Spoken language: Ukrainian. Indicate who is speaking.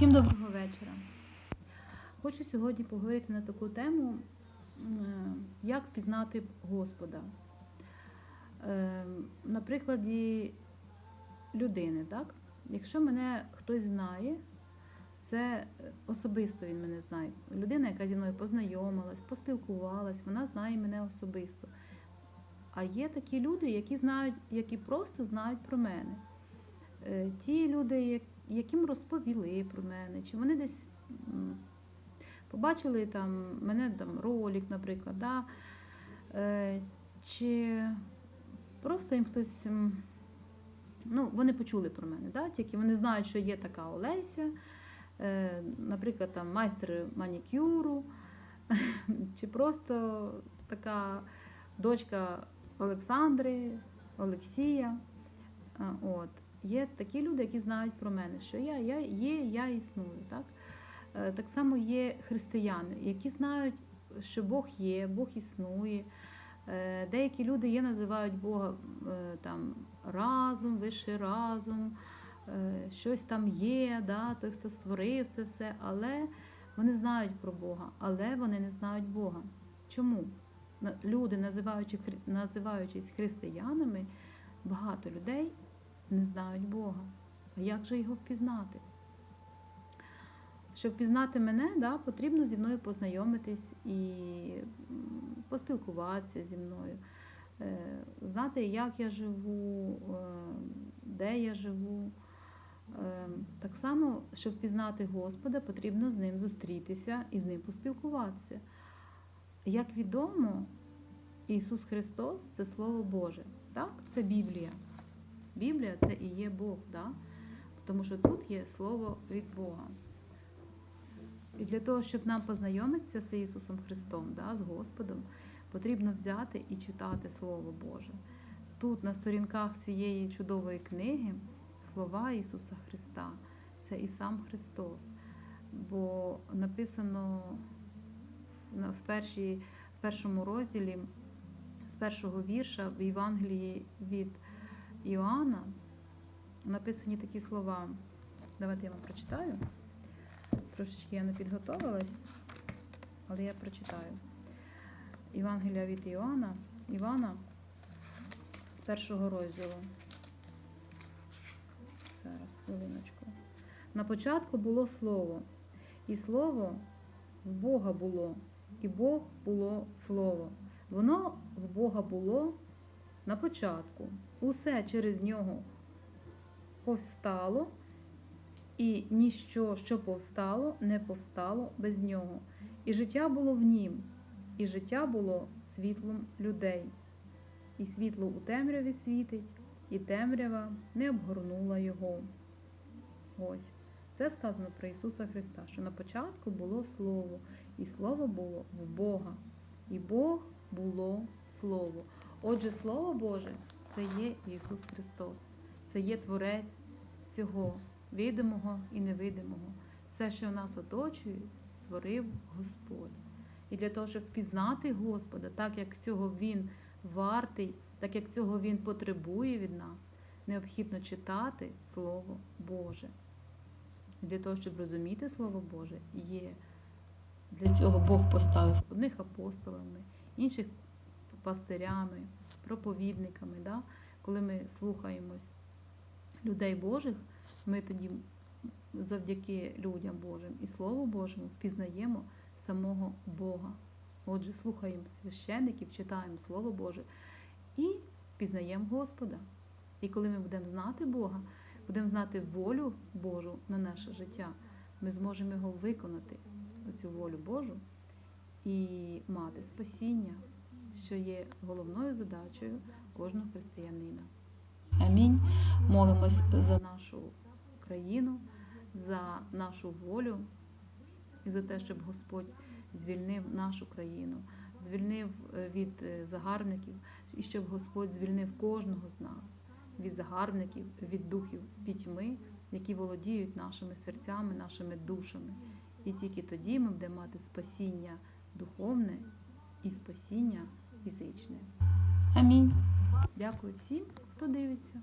Speaker 1: Всім доброго вечора. Хочу сьогодні поговорити на таку тему, е, як впізнати Господа. Е, На прикладі людини, так? Якщо мене хтось знає, це особисто він мене знає. Людина, яка зі мною познайомилась, поспілкувалась, вона знає мене особисто. А є такі люди, які знають, які просто знають про мене. Е, Ті люди, яким розповіли про мене, чи вони десь побачили там мене там ролик, наприклад, да? Е, чи просто їм хтось. Ну, вони почули про мене, да? тільки вони знають, що є така Олеся, е, наприклад, там майстер манікюру, чи просто така дочка Олександри, Олексія. От. Є такі люди, які знають про мене, що я, я є, я існую. Так? Е, так само є християни, які знають, що Бог є, Бог існує. Е, Деякі люди є, називають Бога е, там, разум, вищий разум, е, щось там є, да, той, хто створив це все, але вони знають про Бога, але вони не знають Бога. Чому? Люди, називаючи, називаючись християнами, багато людей не знають Бога. А як же його впізнати? Щоб впізнати мене, да, потрібно зі мною познайомитись і поспілкуватися зі мною, е, знати, як я живу, е, де я живу. Е, Так само, щоб впізнати Господа, потрібно з ним зустрітися і з ним поспілкуватися. Як відомо, Ісус Христос це Слово Боже. Так? Це Біблія. Біблія це і є Бог, да? тому що тут є слово від Бога. І для того, щоб нам познайомитися з Ісусом Христом, да, з Господом, потрібно взяти і читати Слово Боже. Тут, на сторінках цієї чудової книги, слова Ісуса Христа, це і сам Христос. Бо написано в, першій, в першому розділі з першого вірша в Євангелії від Іоанна написані такі слова. Давайте я вам прочитаю. Трошечки я не підготовилась, але я прочитаю. Євангелія від Іоанна, Івана з першого розділу. Зараз, хвилиночку. На початку було слово, і слово в Бога було, і Бог було слово. Воно в Бога було на початку. Усе через нього повстало, і ніщо, що повстало, не повстало без нього. І життя було в нім, і життя було світлом людей. І світло у темряві світить, і темрява не обгорнула його. Ось. Це сказано про Ісуса Христа, що на початку було Слово, і Слово було в Бога, і Бог було Слово. Отже, Слово Боже це є Ісус Христос, це є Творець цього видимого і невидимого. Все, що нас оточує, створив Господь. І для того, щоб впізнати Господа, так як цього Він вартий, так як цього Він потребує від нас, необхідно читати Слово Боже. І Для того, щоб розуміти Слово Боже, є. Для цього Бог поставив одних апостолами, інших пастирями, проповідниками. Да? Коли ми слухаємось людей Божих, ми тоді завдяки людям Божим і Слову Божому впізнаємо самого Бога. Отже, слухаємо священників, читаємо Слово Боже і пізнаємо Господа. І коли ми будемо знати Бога, будемо знати волю Божу на наше життя, ми зможемо його виконати, цю волю Божу, і мати спасіння, що є головною задачею кожного християнина. Амінь. Молимось за нашу країну, за нашу волю і за те, щоб Господь звільнив нашу країну, звільнив е, від е, загарбників, і щоб Господь звільнив кожного з нас від загарбників, від духів пітьми, які володіють нашими серцями, нашими душами. І тільки тоді ми будемо мати спасіння духовне і спасіння фізичне. Амінь. Дякую всім, хто дивиться.